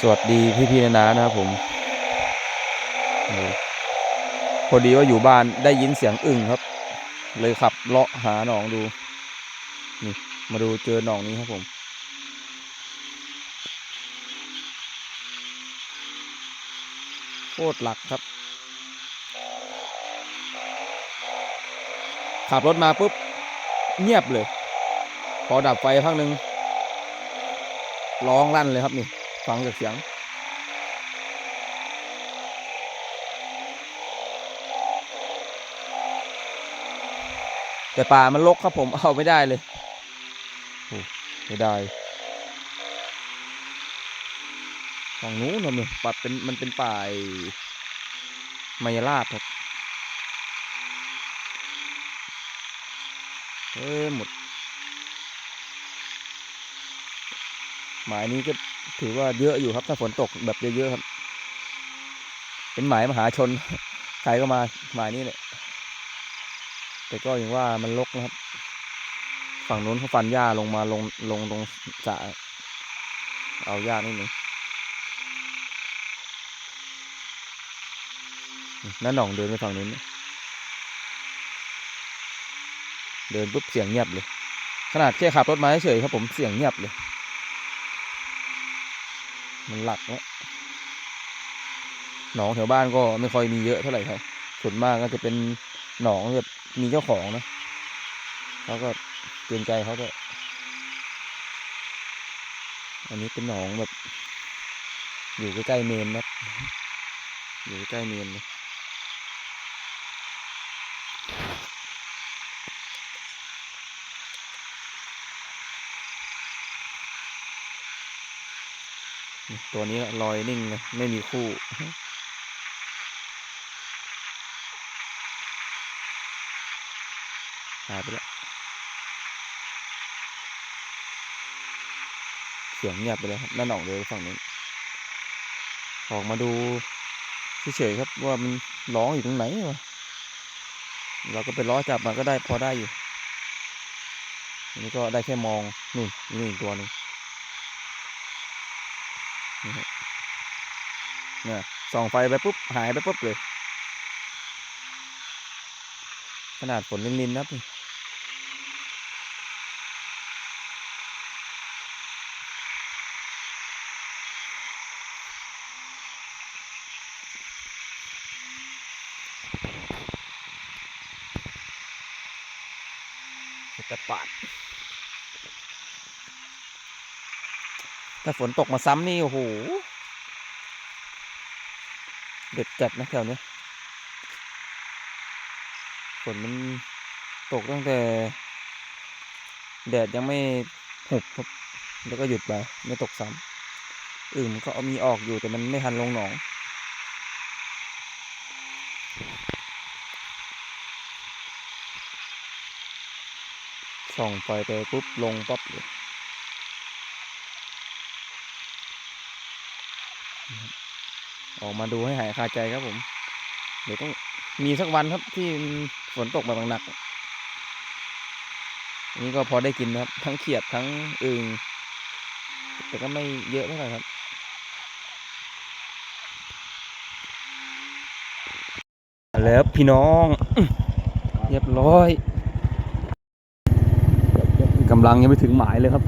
สวัสดีพี่พี่นานานะครับผม พอดีว่าอยู่บ้านได้ยินเสียงอึ่งครับ เลยขับเลาะหาหนองดู นี่ มาดูเจอหนองนี้ครับผม โคตรหลักครับ ขับรถมาปุ๊บ เงียบเลย พอดับไฟพักหนึ่งร้องลั่นเลยครับนี่ ฟังจากเสียงแต่ป่ามันรกครับผมเอาไม่ได้เลยไม่ได้ฝั่งนู้นนะเนี่ยปัดเป็นมันเป็นป่าไมายราบครับเอ้หมดหมายนี้ก็ ถือว่าเยอะอยู่ครับ ถ้าฝนตกแบบเยอะๆครับ เป็นหมายมหาชน ใครก็มาหมายนี้แหละแต่ก็อย่างว่ามันรกนะครับ ฝั่งนู้นเขาฟันหญ้าลงมาลงลงตรงสะเอาหญ้านิดหนึ่งนั่นหน่องเดินไปฝั่งนู้นเดินปุ๊บเสียงเงียบเลย ขนาดแค่ขับรถมาเฉยๆครับผมเสียงเงียบเลย มันหลักแล้วหนองแถวบ้านก็ไม่ค่อยมีเยอะเท่าไหร่ครับ ส่วนมากก็จะเป็นหนองแบบมีเจ้าของนะเขาก็เกรงใจเขาก็อันนี้เป็นหนองแบบ อยู่ใกล้ๆเมนนะอยู่ใกล้เมนเลย ตัวนี้ลอยนิ่งเลยไม่มีคู่ หายไปแล้ว เสียงเงียบไปเลยครับนั่นหนองเลยฝั่งนู้ออกมาดูเฉยๆครับว่ามันร้องอยู่ตรงไหนวะเราก็ไปล้อจับมันก็ได้พอได้อยู่ อันนี้ก็ได้แค่มองนู่นี่อีกตัวหนึ่งนี่ฮะ เนี่ยส่องไฟไปปุ๊บ หายไปปุ๊บเลย ขนาดฝนลินๆนะครับนี่ตะปาด ถ้าฝนตกมาซ้ำนี่โอ้โหเด็ดจัดนะแถวนี้ฝนมันตกตั้งแต่ แดดยังไม่หุบครับแล้วก็หยุดไปไม่ตกซ้ำอื่นมันก็มีออกอยู่แต่มันไม่ทันลงหนองส่องไฟไปปุ๊บลงปั๊บเลยนะครับ ออกมาดูให้หายคาใจครับผม เดี๋ยวต้องมีสักวันครับที่ฝนตกแบบหนักๆนนี้ก็พอได้กินนะครับ ทั้งเขียดทั้งอึ่งแต่ก็ไม่เยอะเท่าไหร่ครับแล้วพี่น้อง เรียบร้อยกำลังยังไม่ถึงหมายเลยครับ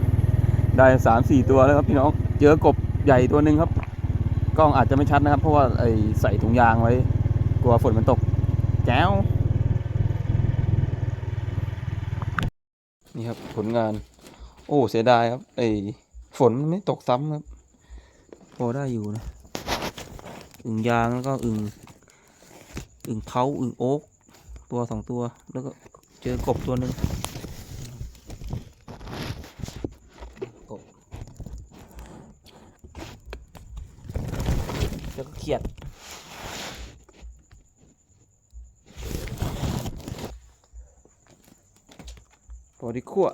ได้สามสี่ตัวแล้วครับพี่น้อง เจอกบใหญ่ตัวหนึ่งครับ กล้องอาจจะไม่ชัดนะครับ เพราะว่าไอใส่ถุงยางไว้ กลัวฝนมันตก แจ้ว นี่ครับผลงาน โอ้เสียดายครับ ไอฝนมันไม่ตกซ้ำครับ พอได้อยู่นะ อึ่งยางแล้วก็อึ่งอึ่งเผาอึ่งโอ๊กตัวสองตัว แล้วก็เจอกบตัวหนึ่งกบแล้วก็เขียด พอดีขั้ว